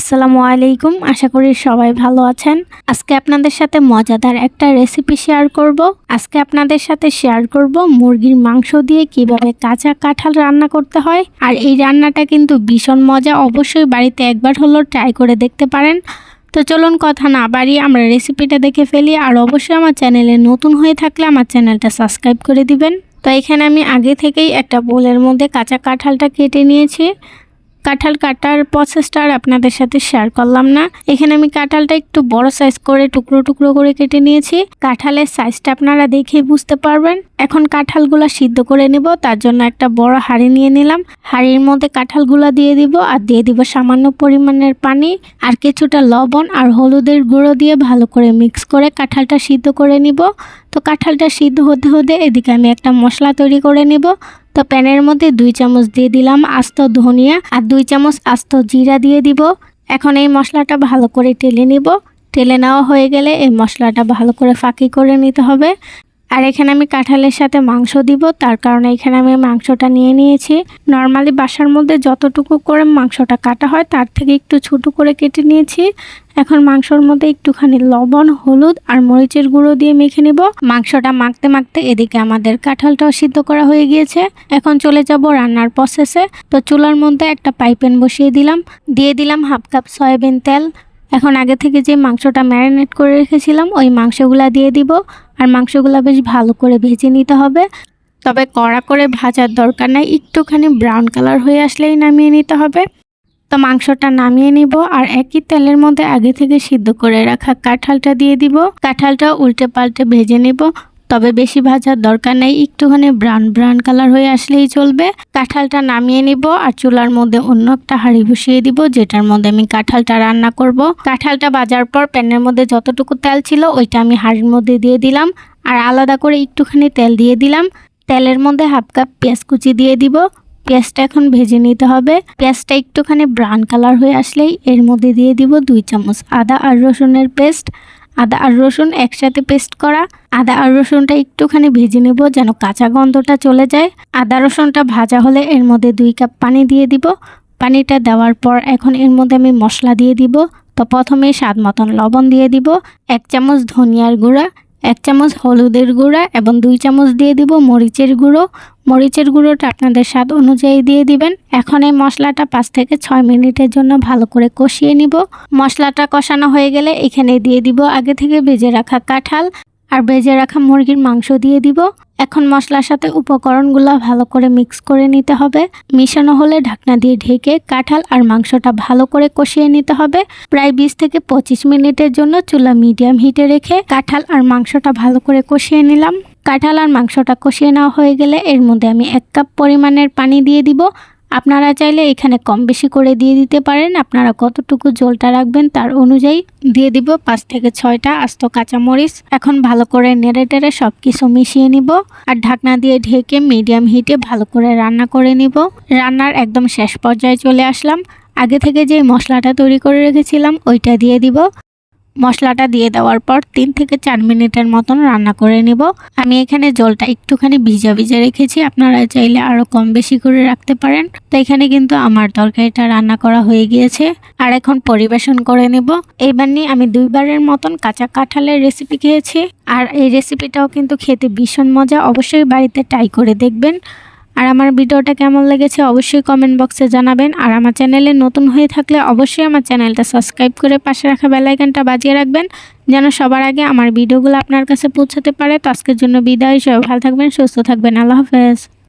আসসালামু আলাইকুম। আশা করি সবাই ভালো আছেন। আজকে আপনাদের সাথে মজাদার একটা রেসিপি শেয়ার করব। আজকে আপনাদের সাথে শেয়ার করব মুরগির মাংস দিয়ে কীভাবে কাঁচা কাঁঠাল রান্না করতে হয়। আর এই রান্নাটা কিন্তু ভীষণ মজা। অবশ্যই বাড়িতে একবার হলো ট্রাই করে দেখতে পারেন। তো চলুন কথা না বাড়িয়ে আমরা রেসিপিটা দেখে ফেলি। আর অবশ্যই আমার চ্যানেলে নতুন হয়ে থাকলে আমার চ্যানেলটা সাবস্ক্রাইব করে দিবেন। তো এখানে আমি আগে থেকেই একটা বোলের মধ্যে কাঁচা কাঁঠালটা কেটে নিয়েছি। কাঁঠাল কাটার প্রসেসটা আর আপনাদের সাথে শেয়ার করলাম না। এখানে আমি কাঁঠালটা একটু বড় সাইজ করে, টুকরো টুকরো করে কেটে নিয়েছি। কাঁঠালের সাইজটা আপনারা দেখেই বুঝতে পারবেন। এখন কাঁঠালগুলো সিদ্ধ করে নেব, তার জন্য একটা বড় হাঁড়ি নিয়ে নিলাম। হাঁড়ির মধ্যে কাঁঠালগুলো দিয়ে দিব আর দিয়ে দিব সামান্য পরিমাণের পানি আর কিছুটা লবণ আর হলুদের গুঁড়ো দিয়ে ভালো করে মিক্স করে কাঁঠালটা সিদ্ধ করে নিব। তো কাঁঠালটা সিদ্ধ হতে হতে এদিকে আমি একটা মশলা তৈরি করে নিব। প্যানের মধ্যে দুই চামচ দিয়ে দিলাম আস্ত ধনিয়া আর দুই চামচ আস্ত জিরা দিয়ে দিব। এখন এই মশলাটা ভালো করে টেলে নিব। টেলে নেওয়া হয়ে গেলে এই মশলাটা ভালো করে ফাঁকি করে নিতে হবে। আর এখানে আমি কাঁঠালের সাথে মাংস দিব, তার কারণে এখানে আমি মাংসটা নিয়ে নিয়েছি। নর্মালি বাসার মধ্যে যতটুকু করে মাংসটা কাটা হয়, তার থেকে একটু ছোটো করে কেটে নিয়েছি। এখন মাংসর মধ্যে একটুখানি লবণ, হলুদ আর মরিচের গুঁড়ো দিয়ে মেখে নিব। মাংসটা মাখতে মাখতে এদিকে আমাদের কাঁঠালটাও সিদ্ধ করা হয়ে গিয়েছে। এখন চলে যাব রান্নার প্রসেসে তো চুলার মধ্যে একটা পাইপেন বসিয়ে দিলাম। দিয়ে দিলাম হাফ কাপ সয়াবিন তেল। এখন আগে থেকে যে মাংসটা ম্যারিনেট করে রেখেছিলাম, ওই মাংসগুলা দিয়ে দিব। আর মাংসগুলো বেশ ভালো করে ভেজে নিতে হবে। তবে কড়া করে ভাজার দরকার নাই, একটুখানি ব্রাউন কালার হয়ে আসলেই নামিয়ে নিতে হবে। তো মাংসটা নামিয়ে নিব আর একই তেলের মধ্যে আগে থেকে সিদ্ধ করে রাখা কাঁঠালটা দিয়ে দিব। কাঁঠালটা উল্টে পাল্টে ভেজে নিব। তবে বেশি ভাজার দরকার নেই। একটুখানি ব্রাউন ব্রাউন কালার হয়ে আসলেই চলবে। কাঁঠালটা নামিয়ে নিব আর চুলার মধ্যে অন্য একটা হাঁড়ি বসিয়ে দিব, যেটার মধ্যে আমি কাঁঠালটা রান্না করব। কাঁঠালটা বাজার পর প্যানের মধ্যে যতটুকু তেল ছিল ওইটা আমি হাঁড়ির মধ্যে দিয়ে দিলাম। আর আলাদা করে একটুখানি তেল দিয়ে দিলাম। তেলের মধ্যে হাফ কাপ পেঁয়াজ কুচি দিয়ে দিব। পেঁয়াজটা এখন ভেজে নিতে হবে। পেঁয়াজটা একটুখানি ব্রাউন কালার হয়ে আসলেই এর মধ্যে দিয়ে দিব দুই চামচ আদা আর রসুনের পেস্ট। আদা আর রসুন একসাথে পেস্ট করা। আদা আর রসুনটা একটুখানি ভেজে নেব যেন কাঁচা গন্ধটা চলে যায়। আদা রসুনটা ভাজা হলে এর মধ্যে দুই কাপ পানি দিয়ে দিব। পানিটা দেওয়ার পর এখন এর মধ্যে আমি মশলা দিয়ে দিব। তো প্রথমে স্বাদ মতন লবণ দিয়ে দিব। এক চামচ ধনিয়ার গুঁড়া এক চামচ হলুদের গুঁড়া এবং দুই চামচ দিয়ে দিব মরিচের গুঁড়ো। মরিচের গুঁড়োটা আপনাদের স্বাদ অনুযায়ী দিয়ে দিবেন। এখন এই মশলাটা পাঁচ থেকে ছয় মিনিটের জন্য ভালো করে কষিয়ে নিব। মশলাটা কষানো হয়ে গেলে এখানে দিয়ে দিব আগে থেকে ভেজে রাখা কাঁঠাল। আর ভেজে রাখা মুরগির মাংস দিয়ে দিব। এখন মশলার সাথে উপকরণগুলো ভালো করে মিক্স করে নিতে হবে। মিশানো হলে ঢাকনা দিয়ে ঢেকে কাঁঠাল আর মাংসটা ভালো করে কষিয়ে নিতে হবে। প্রায় বিশ থেকে পঁচিশ মিনিটের জন্য চুলা মিডিয়াম হিটে রেখে কাঁঠাল আর মাংসটা ভালো করে কষিয়ে নিলাম। কাঁঠাল আর মাংসটা কষিয়ে নেওয়া হয়ে গেলে এর মধ্যে আমি এক কাপ পরিমাণের পানি দিয়ে দিব। আপনারা চাইলে এখানে কম বেশি করে দিয়ে দিতে পারেন। আপনারা কতটুকু জলটা রাখবেন তার অনুযায়ী দিয়ে দিব পাঁচ থেকে ছয়টা আস্ত কাঁচামরিচ। এখন ভালো করে নেড়ে টেড়ে সব কিছু মিশিয়ে নিব আর ঢাকনা দিয়ে ঢেকে মিডিয়াম হিটে ভালো করে রান্না করে নিব। রান্নার একদম শেষ পর্যায়ে চলে আসলাম। আগে থেকে যে মশলাটা তৈরি করে রেখেছিলাম, ওইটা দিয়ে দিব। মশলাটা দিয়ে দেওয়ার পর তিন থেকে চার মিনিটের মতন রান্না করে নেব। আমি এখানে জলটা একটুখানি ভিজা ভিজা রেখেছি, আপনারা চাইলে আরও কম বেশি করে রাখতে পারেন। তো এখানে কিন্তু আমার তরকারিটা রান্না করা হয়ে গিয়েছে। আর এখন পরিবেশন করে নেব। এইবার নিয়ে আমি দুইবারের মতন কাঁচা কাঁঠালের রেসিপি খেয়েছি। আর এই রেসিপিটাও কিন্তু খেতে ভীষণ মজা। অবশ্যই বাড়িতে ট্রাই করে দেখবেন। আর আমার ভিডিওটা কেমন লেগেছে অবশ্যই কমেন্ট বক্সে জানাবেন। আর আমার চ্যানেলে নতুন হয়ে থাকলে অবশ্যই আমার চ্যানেলটা সাবস্ক্রাইব করে পাশে রাখা বেলাইকানটা বাজিয়ে রাখবেন, যেন সবার আগে আমার ভিডিওগুলো আপনার কাছে পৌঁছাতে পারে। তো আজকের জন্য বিদায়, সবাই ভালো থাকবেন, সুস্থ থাকবেন। আল্লাহ হাফেজ।